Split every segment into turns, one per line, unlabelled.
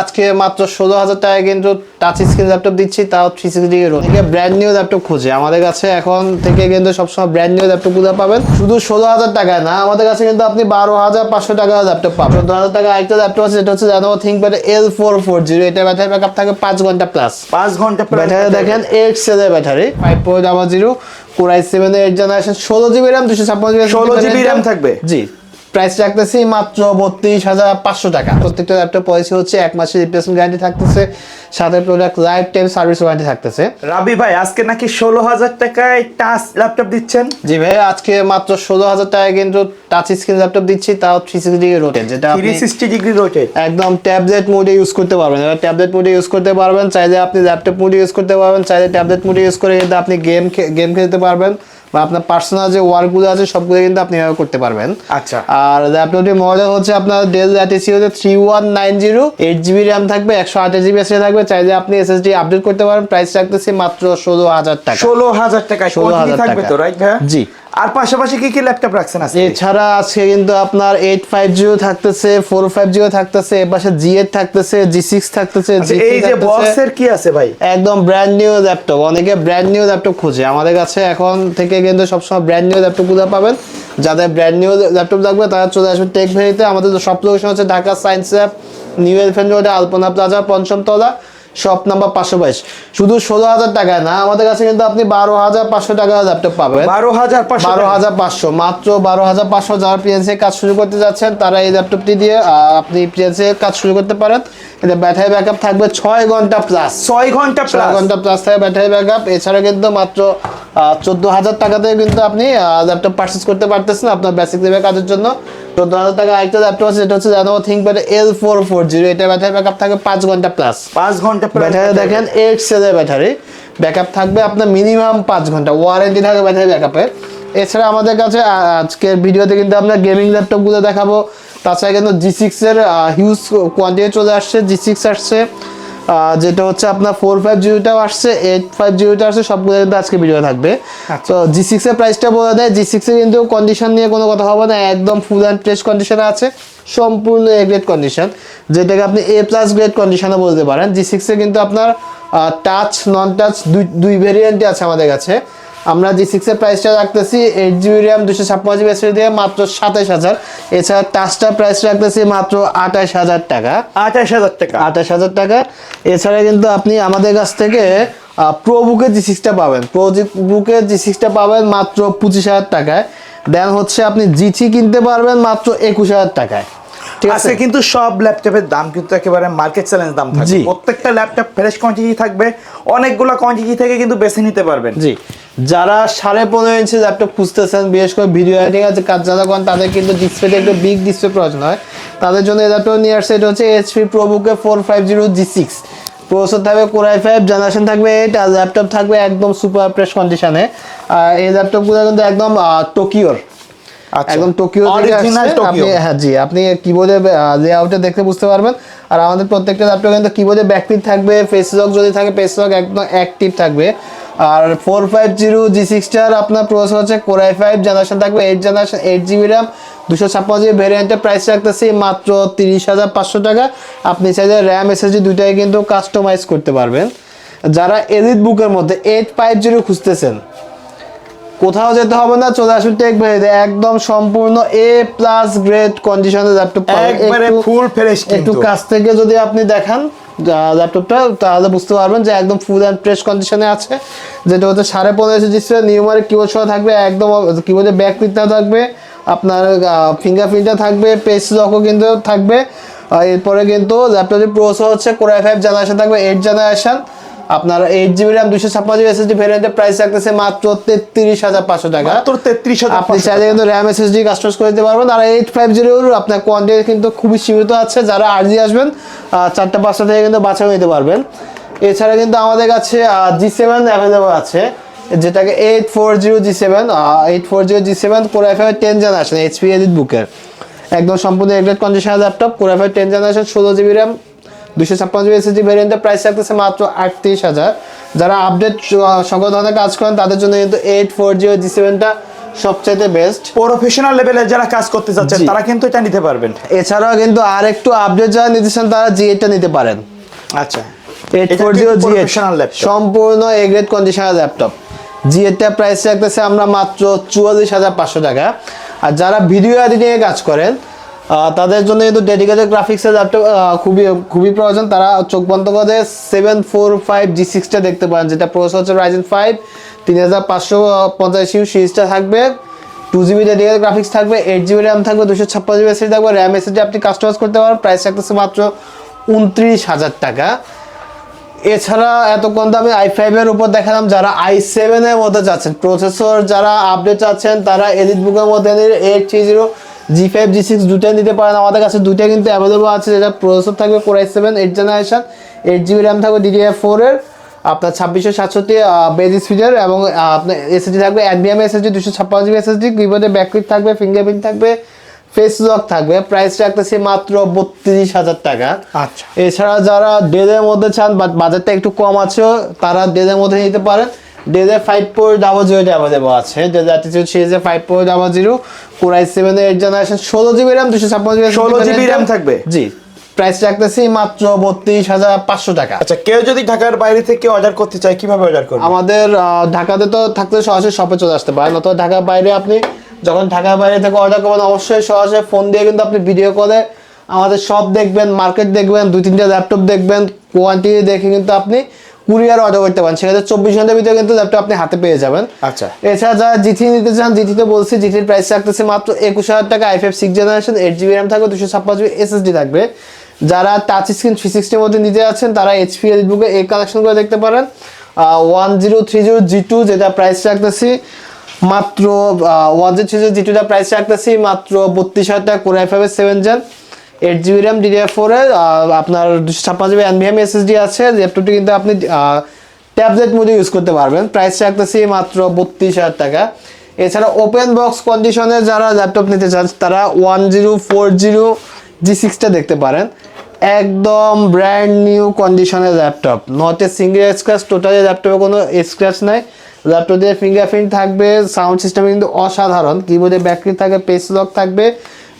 আজকে মাত্র ষোলো হাজার টাকায় কিন্তু টাচ স্ক্রিন ল্যাপটপ দিচ্ছি তাও three sixty degree road brand new laptop খুঁজে। আমাদের কাছে এখন থেকে কিন্তু সবসময় ব্র্যান্ড নিউ ল্যাপটপগুলো পাবেন। শুধু ষোলো হাজার টাকায় না আমাদের কাছে কিন্তু আপনি বারো হাজার পাঁচশো টাকা ল্যাপটপ পাবেন। চোদ্দ হাজার টাকা একটা ল্যাপটপ আছে যেটা হচ্ছে জানো ThinkPad L four four zero এটা ব্যাটারি ব্যাকআপ থাকে পাঁচ ঘণ্টা প্লাস
পাঁচ ঘণ্টা
ব্যাটারি দেখেন এইট সেলের battery five point double zero core i seven eight generation ষোলো জিবি র্যাম দুশো ছাপ্পান্ন জিবি
16 GB RAM থাকবে?
জি। প্রাইস রাখতেছি মাত্র বত্রিশ হাজার পাঁচশো টাকা। প্রত্যেকটা ল্যাপটপ পলিসি হচ্ছে এক মাসের রিপ্লেসমেন্ট গ্যারান্টি থাকতেছে সাথে product life time service warranty থাকতেছে।
রাবি ভাই আজকে নাকি ষোলো হাজার টাকায় টাচ ল্যাপটপ দিচ্ছেন?
জি ভাই আজকে মাত্র ষোলো হাজার টাকায় কিন্তু টাচ স্ক্রিন ল্যাপটপ দিচ্ছি তাও থ্রি সিক্সটি ডিগ্রি রোটেন যেটা
থ্রি সিক্সটি ডিগ্রি রোটেট
একদম ট্যাবলেট মোডে ইউজ করতে পারবেন। এবার ট্যাবলেট মোডে ইউজ করতে পারবেন চাইলে আপনি ল্যাপটপ মোডে ইউজ করতে পারবেন চাইলে ট্যাবলেট মোডে ইউজ করে কিন্তু আপনি গেম গেম খেলতে পারবেন। বা আপনার পার্সোনাল যে ওয়ার্কগুলো আছে সবগুলো কিন্তু আপনি এভাবে করতে পারবেন।
আচ্ছা।
আর ল্যাপটপটির মডেল হচ্ছে আপনার ডেল ল্যাটিসি হচ্ছে three one nine zero eight GB RAM থাকবে একশো আঠাশ জিবি এসে থাকবে। চাইলে আপনি এসএসডি আপডেট করতে পারেন। প্রাইস রাখতেছি মাত্র ষোলো হাজার টাকা।
ষোলো হাজার টাকায়।
16,000
থাকবে
টাকা।
তো রাইট ভাইয়া?
জি।
আর পাশাপাশি কি কি ল্যাপটপ রাখছেন আজকে?
এছাড়া আজকে কিন্তু আপনার এইট ফাইভ জিরো থাকতেছে ফোর ফাইভ জিরো থাকতেছে এ পাশে জি এইট থাকতেছে জি সিক্স থাকতেছে
আচ্ছা,
G3
এই যে। বক্সের কি আছে ভাই?
একদম ব্র্যান্ড নিউ ল্যাপটপ অনেকে ব্র্যান্ড নিউ ল্যাপটপ খুঁজে। আমাদের কাছে এখন থেকে কিন্তু সবসময় ব্র্যান্ড নিউ ল্যাপটপগুলো পাবেন। যাদের ব্র্যান্ড নিউ ল্যাপটপ লাগবে তারা চলে আসবেন টেক ভ্যালিতে আমাদের সব লোকেশন হচ্ছে Dhaka science lab new elephant রোডে আলপনা প্লাজা পঞ্চমতলা। শপ নাম্বার পাঁচশো বাইশ। শুধু ষোলো হাজার টাকায় না আমাদের কাছে কিন্তু আপনি বারো হাজার পাঁচশো টাকা ল্যাপটপ পাবেন।
বারো হাজার পাঁচশো
বারো হাজার পাঁচশো মাত্র বারো হাজার পাঁচশো যারা পিএনসি কাজ শুরু করতে যাচ্ছেন তারা এই ল্যাপটপটি দিয়ে আপনি পিএনসি কাজ শুরু করতে পারেন। এটা ব্যাটারি ব্যাকআপ থাকবে ছয় ঘণ্টা প্লাস
ছয়
ঘণ্টা
প্লাস
ঘণ্টা প্লাস থাকে ব্যাটারি ব্যাকআপ এছাড়া কিন্তু মাত্র চোদ্দ হাজার টাকাতে কিন্তু আপনি ল্যাপটপ পারচেস করতে পারতেছেন আপনার বেসিক লেভেল কাজের জন্য। চোদ্দ হাজার টাকা আরেকটা ল্যাপটপ আছে যেটা হচ্ছে জানো ThinkPad L four four zero এটা ব্যাটারি ব্যাকআপ থাকে পাঁচ ঘণ্টা প্লাস
পাঁচ ঘণ্টা
ব্যাটারি দেখেন এইট সেলের ব্যাটারি। ব্যাকআপ থাকবে আপনার মিনিমাম পাঁচ ঘণ্টা। ওয়ারেন্টি থাকবে ব্যাটারি ব্যাকআপের এছাড়া আমাদের কাছে আজকের ভিডিওতে কিন্তু আমরা গেমিং ল্যাপটপগুলো দেখাবো। তাছাড়া কিন্তু জি সিক্সের হিউজ কোয়ান্টিটি চলে আসছে। জি সিক্স আসছে। যেটা হচ্ছে আপনার ফোর ফাইভ জিরোটাও আসছে এইট ফাইভ জিরোটা আসছে সবগুলো কিন্তু আজকে ভিডিও থাকবে। তো জি সিক্সের প্রাইসটা বলে দেয় জি সিক্সের কিন্তু কন্ডিশন নিয়ে কোনো কথা হবে না একদম ফুল অ্যান্ড ফ্রেশ কন্ডিশনে আছে সম্পূর্ণ এ গ্রেড কন্ডিশন যেটাকে আপনি এ প্লাস গ্রেড কন্ডিশনে বলতে পারেন। জি সিক্সে কিন্তু আপনার টাচ নন টাচ দুই দুই ভেরিয়েন্টই আছে আমাদের কাছে। আমরা জি সিক্সের প্রাইসটা রাখতেছি এইট জিবি র্যাম দুশো ছাপ্পান্ন জিবি এসএসডি দিয়ে মাত্র সাতাশ হাজার। এছাড়া টাচটার প্রাইস রাখতেছি মাত্র আঠাশ হাজার টাকা।
আঠাশ হাজার টাকা।
আঠাশ হাজার টাকা। এছাড়া কিন্তু আপনি আমাদের কাছ থেকে প্রো বুকের জি সিক্সটা পাবেন। প্রো বুকের জি সিক্সটা পাবেন মাত্র পঁচিশ হাজার টাকায়। দেন হচ্ছে আপনি জি থ্রি কিনতে পারবেন মাত্র একুশ হাজার টাকায়।
আজকে কিন্তু সব ল্যাপটপের দাম কিন্তু একেবারে মার্কেট চ্যালেঞ্জ দাম থাকবে। প্রত্যেকটা ল্যাপটপ ফ্রেশ কোয়ান্টিটি থাকবে অনেকগুলো কোয়ান্টিটি থেকে কিন্তু বেছে নিতে পারবেন।
জি। যারা সাড়ে পনেরো ইঞ্চি ল্যাপটপ খুঁজতেছেন বিশেষ করে ভিডিও এডিটিং আছে কাজ যারা করেন তাদের কিন্তু ডিসপ্লেতে একটু বিগ ডিসপ্লে প্রয়োজন হয়। তাদের জন্য এই ল্যাপটপ নিয়ে আসছে এটা হচ্ছে HP প্রোবুকে four five zero G six processor থাকবে কোরাই ফাইভ জেনারেশন থাকবে এইট আর ল্যাপটপ থাকবে একদম সুপার প্রেস কন্ডিশনে আর এই ল্যাপটপগুলো কিন্তু একদম টোকিওর। একদম টোকিও।
Tokyo।
আপনি হ্যাঁ জি আপনি কিবোর্ডে লেআউটে দেখতে বুঝতে পারবেন। আর আমাদের প্রত্যেকটা ল্যাপটপ কিন্তু কিবোর্ডে ব্যাকপিট থাকবে ফেস লক যদি থাকে ফেস লক একদম অ্যাক্টিভ থাকবে। আর ফোর ফাইভ জিরো জি সিক্সটার আপনার প্রসেসর হচ্ছে কোরাই ফাইভ জেনারেশন থাকবে eight generation eight GB RAM দুশো ছাপ্পান্ন জিবি ভ্যারিয়েন্টের প্রাইস রাখতেছি মাত্র তিরিশ হাজার পাঁচশো টাকা। আপনি চাইলে র্যাম এসএসডি দুইটাই কিন্তু কাস্টমাইজ করতে পারবেন। যারা এলিট বুকের মধ্যে এইট ফাইভ জিরো খুঁজতেছেন কোথাও যেতে হবে না চলে আসুন টেক ভ্যালিতে একদম সম্পূর্ণ এ প্লাস গ্রেড কন্ডিশনের ল্যাপটপ
একবারে ফুল ফ্রেশ
একটু কাছ থেকে যদি আপনি দেখান ল্যাপটপটা তাহলে বুঝতে পারবেন যে একদম ফুল অ্যান্ড ফ্রেশ কন্ডিশনে আছে। যেটা হচ্ছে সাড়ে পনেরো ইঞ্চি ডিসপ্লে নিউমারিক কিবোর্ড সহ থাকবে একদম কিবোর্ডে ব্যাক প্রিন্টটা থাকবে আপনার ফিঙ্গারপ্রিন্টটা থাকবে পেজ লকও কিন্তু থাকবে। এরপরে কিন্তু ল্যাপটপের প্রসেসর হচ্ছে কোরাই ফাইভ জেনারেশন থাকবে এইট জেনারেশন আপনার এইট জিবি র্যাম দুশো ছাপ্পান্ন জিবি এসএসডি ভ্যারিয়েন্টের প্রাইস থাকতেছে মাত্র তেত্রিশ হাজার পাঁচশো টাকা।
মাত্র তেত্রিশ হাজার
আপনি চাইলে কিন্তু র্যাম এসএসডি কাস্টমাইজ করে দিতে পারবেন। আর এইট ফাইভ জিরোর আপনার কোয়ান্টিটি কিন্তু খুবই সীমিত আছে। যারা আর্জি আসবেন চারটা পাঁচটা থেকে কিন্তু বাছাই নিতে পারবেন। এছাড়া কিন্তু আমাদের কাছে জি সেভেন অ্যাভেলেবল আছে। যেটাকে eight four zero G seven eight four zero G seven core F ten generation HP edit বুকের একদম সম্পূর্ণ এগ্রেড কন্ডিশনের laptop core F ten generation ষোলো জিবি র্যাম দুশো ছাপ্পান্ন জিবি এসএসডি ভ্যারিয়েন্টের প্রাইস রাখতেছে মাত্র আটত্রিশ হাজার। যারা আপডেট সকল ধরনের কাজ করেন তাদের জন্য কিন্তু এইট ফোর জিরো জি সেভেনটা সবচাইতে বেস্ট
প্রফেশনাল লেভেলে যারা কাজ করতে চাচ্ছেন তারা কিন্তু এটা নিতে পারবেন।
এছাড়াও কিন্তু আর একটু আপডেট যারা নিতে চান তারা জি এইটটা নিতে পারেন।
আচ্ছা।
এইট
এটা
ফোর জিরো জি। সম্পূর্ণ এ গ্রেড কন্ডিশনার ল্যাপটপ জি এইটটা প্রাইস রাখতেছে আমরা মাত্র চুয়াল্লিশ হাজার পাঁচশো টাকা। আর যারা ভিডিও এডিটিংয়ে কাজ করেন তাদের জন্য কিন্তু ডেডিকেটেড গ্রাফিক্সের ল্যাপটপ খুবই খুবই প্রয়োজন। তারা চোখ বন্ধ করে সেভেন ফোর ফাইভ জি সিক্সটা দেখতে পারেন, যেটা প্রসেস হচ্ছে রাইজেন ফাইভ তিন হাজার পাঁচশো পঞ্চাশ ইউ সিরিজটা থাকবে। টু জিবি ডেডিকেটেড গ্রাফিক্স থাকবে এইট জিবি র্যাম থাকবে দুশো ছাপ্পান্ন জিবি এসএসডি থাকবে। র্যাম এসএসডি আপনি কাস্টমাইজ করতে পারেন প্রাইস রাখতেছে মাত্র উনত্রিশ হাজার টাকা। এছাড়া এত কম দামে আই ফাইভের উপর দেখালাম, যারা আই সেভেনের মধ্যে যাচ্ছেন। প্রসেসর যারা আপডেট চাচ্ছেন, তারা এলিট বুকের মধ্যে eight three zero G five G six দুটাই নিতে পারেন। আমাদের কাছে দুইটা কিন্তু অ্যাভেলেবল আছে। যেটা প্রসেসর থাকবে core i seven eight generation eight GB RAM থাকবে ডিডিআই ফোরের আপনার ছাব্বিশশো সাতষট্টি বেজ স্পিডের এবং আপনার এসএসডি থাকবে এনবিএম এসএসডি দুশো ছাপ্পান্ন জিবি এসএসডি কিবোর্ডে ব্যাকলিট থাকবে ফিঙ্গারপ্রিন্ট থাকবে ফেস লক থাকবে। প্রাইস রাখতেছি মাত্র বত্রিশ হাজার টাকা।
আচ্ছা।
এছাড়া যারা ডেলের মধ্যে চান বাট বাজারটা একটু কম আছে তারা ডেলের মধ্যে নিতে পারেন। ফাইভ ফোর ডাবল আছে। অ্যাটিটিউড সিরিজে five four double zero core i seven eight generation ষোলো জিবি র্যাম দুশো ছাপ্পান্ন জিবি
16 GB RAM থাকবে?
জি। প্রাইস রাখতেছি মাত্র বত্রিশ হাজার পাঁচশো টাকা।
আচ্ছা কেউ যদি ঢাকার বাইরে থেকে অর্ডার করতে চায় কীভাবে অর্ডার করবে?
আমাদের ঢাকাতে তো থাকলে সরাসরি শপে চলে আসতে পারেন অথবা ঢাকার বাইরে আপনি যখন ঢাকার বাইরে থেকে অর্ডার করবেন অবশ্যই সরাসরি ফোন দিয়ে কিন্তু আপনি ভিডিও করে আমাদের শপ দেখবেন মার্কেট দেখবেন দুই তিনটা ল্যাপটপ দেখবেন কোয়ান্টিটি দেখে কিন্তু আপনি কুরিয়ার অর্ডার করতে পারেন। সেক্ষেত্রে চব্বিশ ঘণ্টার ভিতরে কিন্তু ল্যাপটপ আপনি হাতে পেয়ে যাবেন।
আচ্ছা।
এছাড়া যারা জিটি নিতে চান জিটিতে বলছি জিটির প্রাইস রাখতেছে মাত্র একুশ হাজার টাকা i five six generation eight GB RAM থাকবে দুশো ছাপ্পান্ন জিবি এসএসডি থাকবে। যারা টাচ স্ক্রিন থ্রি সিক্সটির মধ্যে নিতে যাচ্ছেন তারা এইচপি বুকে এই কালেকশন করে দেখতে পারেন। One zero three zero G two যেটা প্রাইস রাখতেছি মাত্র one zero three zero G টুটা প্রাইস রাখতেছি মাত্র বত্রিশ হাজার টাকা কোরআই ফাইভের seven gen eight GB RAM DDR ফোরের আপনার দুশো ছাপ্পান্ন জিবি এনভিএম এসএসডি আছে ল্যাপটপটি কিন্তু আপনি ট্যাবলেট মোডে ইউজ করতে পারবেন। প্রাইস রাখতেছি মাত্র বত্রিশ হাজার টাকা। এছাড়া ওপেন বক্স কন্ডিশনে যারা ল্যাপটপ নিতে চান, তারা one zero four zero G সিক্সটা দেখতে পারেন। একদম ব্র্যান্ড নিউ কন্ডিশনের laptop not a single scratch totally ল্যাপটপে কোনো স্ক্র্যাচ নাই। ল্যাপটপ দিয়ে ফিঙ্গারপ্রিন্ট থাকবে সাউন্ড সিস্টেম কিন্তু অসাধারণ। কিবোর্ডে ব্যাটারি থাকবে পেস লক থাকবে।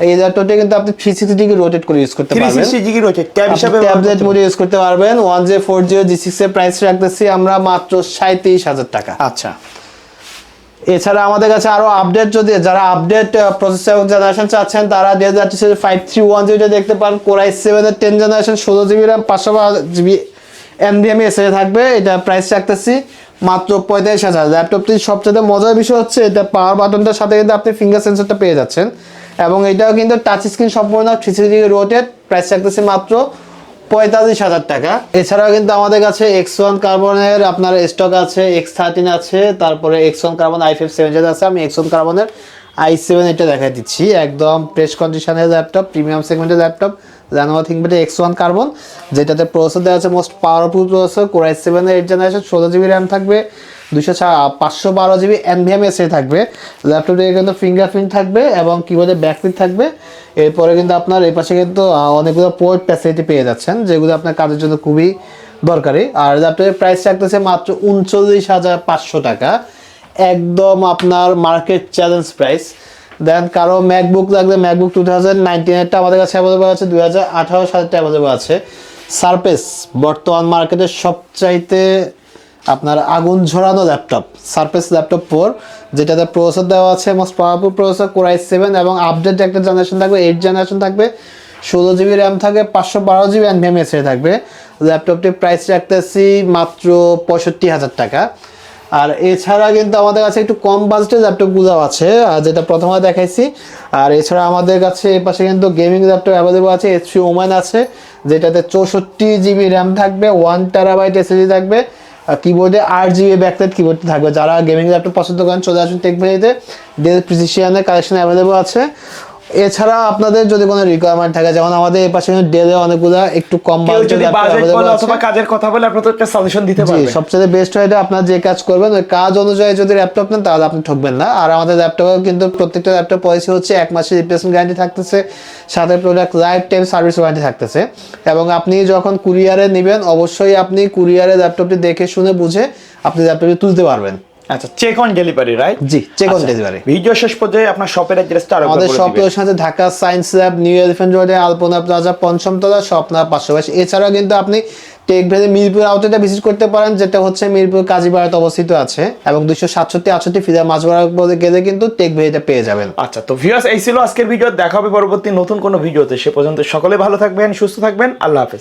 এই ল্যাপটপটা কিন্তু আপনি থ্রি সিক্সটি ডিগ্রি রোটেট করে ইউজ করতে পারবেন।
রয়েছে ট্যাব হিসাবে
ট্যাবলেট মোডে ইউজ করতে পারবেন। One J four zero G six এর প্রাইস রাখতেছি আমরা মাত্র সাঁত্রিশ হাজার টাকা।
আচ্ছা।
এছাড়া আমাদের কাছে আরও আপডেট যদি যারা আপডেট প্রসেসর জেনারেশন চাচ্ছেন তারা হাজার ফাইভ থ্রি ওয়ান জিরোটা দেখতে পান। কোরাই টেন জেনারেশন ষোলো জিবি র্যাম পাঁচশো জিবি এসে থাকবে। এটা প্রাইস রাখতেছি মাত্র পঁয়তাল্লিশ হাজার। ল্যাপটপটির সবচেয়ে মজার বিষয় হচ্ছে এটা পাওয়ার বাটনটার সাথে কিন্তু আপনি ফিঙ্গার সেন্সরটা পেয়ে যাচ্ছেন। এবং এটাও কিন্তু টাচ স্ক্রিন সম্পূর্ণ থ্রি সিক্সটি রোটেড প্রাইস থাকতেছে মাত্র পঁয়তাল্লিশ হাজার টাকা। এছাড়াও কিন্তু আমাদের কাছে এক্স ওয়ান কার্বনের আপনার স্টক আছে এক্স থার্টিন আছে, তারপরে X one carbon i five seven আছে, আমি এক্স ওয়ান কার্বনের আই সেভেন এটা দেখাই দিচ্ছি। একদম প্রেস কন্ডিশনের ল্যাপটপ প্রিমিয়াম সেগমেন্টের laptop Lenovo ThinkPad X one carbon যেটাতে প্রসেসর দেওয়া আছে most powerful processor core i সেভেনের এইট জেনারেশন ষোলো জিবি র্যাম থাকবে দুশো পাঁচশো বারো জিবি এনভিএম এসে থাকবে ল্যাপটপে কিন্তু ফিঙ্গারপ্রিন্ট থাকবে এবং কিবোর্ডে ব্যাকপ্রিন্ট থাকবে। এরপরে কিন্তু আপনার এই পাশে কিন্তু অনেকগুলো পোর্ট ফ্যাসিলিটি পেয়ে যাচ্ছেন, যেগুলো আপনার কাজের জন্য খুবই দরকারি। আর ল্যাপটপের প্রাইস রাখতেছে মাত্র উনচল্লিশ হাজার পাঁচশো টাকা। একদম আপনার মার্কেট চ্যালেঞ্জ প্রাইস দেন কারও ম্যাকবুক লাগলে ম্যাকবুক টু থাউজেন্ড নাইনটিনেরটা আমাদের কাছে অ্যাভেলেবল আছে দু হাজার আঠারো সালেরটা অ্যাভেলেবল আছে। সারফেস বর্তমান মার্কেটের সবচাইতে আপনার আগুন ঝরানো ল্যাপটপ সারফেস ল্যাপটপ ফোর যেটাতে প্রসেসর দেওয়া আছে most powerful processor core i seven এবং আপডেট একটা জেনারেশন থাকবে এইট জেনারেশন থাকবে, ষোলো জিবি র্যাম থাকবে, পাঁচশো বারো জিবি এনভিএম এসে থাকবে। ল্যাপটপটির প্রাইস রাখতেছি মাত্র পঁয়ষট্টি হাজার টাকা। আর এছাড়া কিন্তু আমাদের কাছে একটু কম বাজেটের ল্যাপটপগুলো আছে যেটা প্রথমে দেখাইছি। আর এছাড়া আমাদের কাছে পাশে কিন্তু গেমিং ল্যাপটপ অ্যাভেলেবল আছে এইচপি ওমান আছে, যেটাতে চৌষট্টি জিবি র্যাম থাকবে ওয়ান টেরাবাইট এসএসডি থাকবে কিবোর্ডে আট জিবি ব্যাকলাইট কিবোর্ড থাকবে। যারা গেমিং ল্যাপটপ পছন্দ করেন, চলে আসুন টেকভেলিতে ডেল প্রিসিশিয়ানের কালেকশন অ্যাভেলেবল আছে। এছাড়া আপনাদের যদি কোনো রিকোয়ারমেন্ট থাকে যেমন আমাদের এই পাশে ডেলে অনেকগুলো একটু কম
অথবা কাজের কথা বলে আপনার একটা সলিউশন দিতে
জি
পারবে।
সবচেয়ে বেস্ট হয় আপনার যে কাজ করবেন ওই কাজ অনুযায়ী যদি ল্যাপটপ নেন তাহলে আপনি ঠকবেন না। আর আমাদের ল্যাপটপে কিন্তু প্রত্যেকটা ল্যাপটপ পলিসি হচ্ছে এক মাসের রিপ্লেসমেন্ট গ্যারান্টি থাকতেছে সাথে product life time service warranty থাকতেছে। এবং আপনি যখন কুরিয়ারে নেবেন অবশ্যই আপনি কুরিয়ারে ল্যাপটপটি দেখে শুনে বুঝে আপনি ল্যাপটপটি তুলতে পারবেন।
আচ্ছা check on delivery right
G check on delivery
video শেষ পর্যায়ে আপনার শপের অ্যাড্রেসটা আরও
আমাদের
বলে
শপ
দিবেন।
সাথে ঢাকা সায়েন্স ল্যাব নিউ রোডে আলপনা প্লাজা পঞ্চমতলা বাইশ এছাড়াও কিন্তু আপনি টেক ভ্যালি মিরপুর আউটলেটে ভিজিট করতে পারেন যেটা হচ্ছে মিরপুর কাজীবাড়াতে অবস্থিত আছে এবং দুইশো সাতষট্টি আটষট্টি ফিদা মাছবাড়া বলে গেলে কিন্তু টেক ভ্যালিতে পেয়ে যাবেন।
আচ্ছা তো ভিউয়ার্স এই ছিল আজকের ভিডিও দেখা হবে পরবর্তী নতুন কোনো ভিডিওতে সে পর্যন্ত সকলে ভালো থাকবেন সুস্থ থাকবেন। আল্লাহ হাফেজ।